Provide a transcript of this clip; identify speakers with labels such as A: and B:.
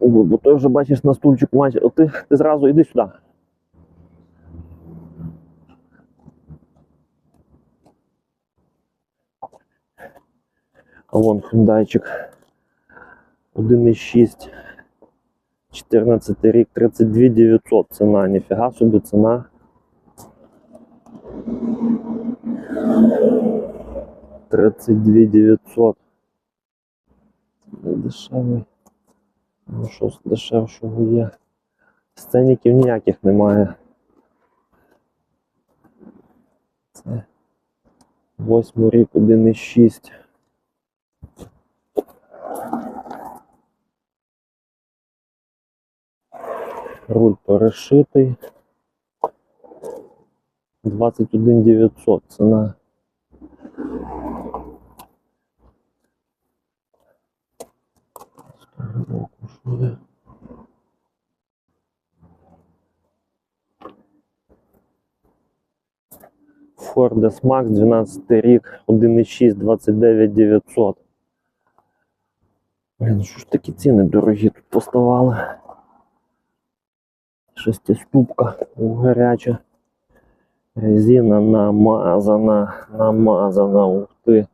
A: Бо бо той вже бачиш на стульчику матч. От ти, ти зразу йди сюди. А вон хундайчик 1,6. 14 рік, 32 900 ціна, ніфіга собі ціна. Тридцять дві дев'ятсот. Не дешевий. Ну що з дешевшого є? Сценіків ніяких немає. Це восьмий рік, 1,6. Руль перешитий. 21 900 ціна. Є? Ford S-Max 12 рік, 1,6, 29 900. Блін, що ж такі ціни дорогі тут поставали? Шестиступка гаряча. Резина намазана, намазана, ух ти.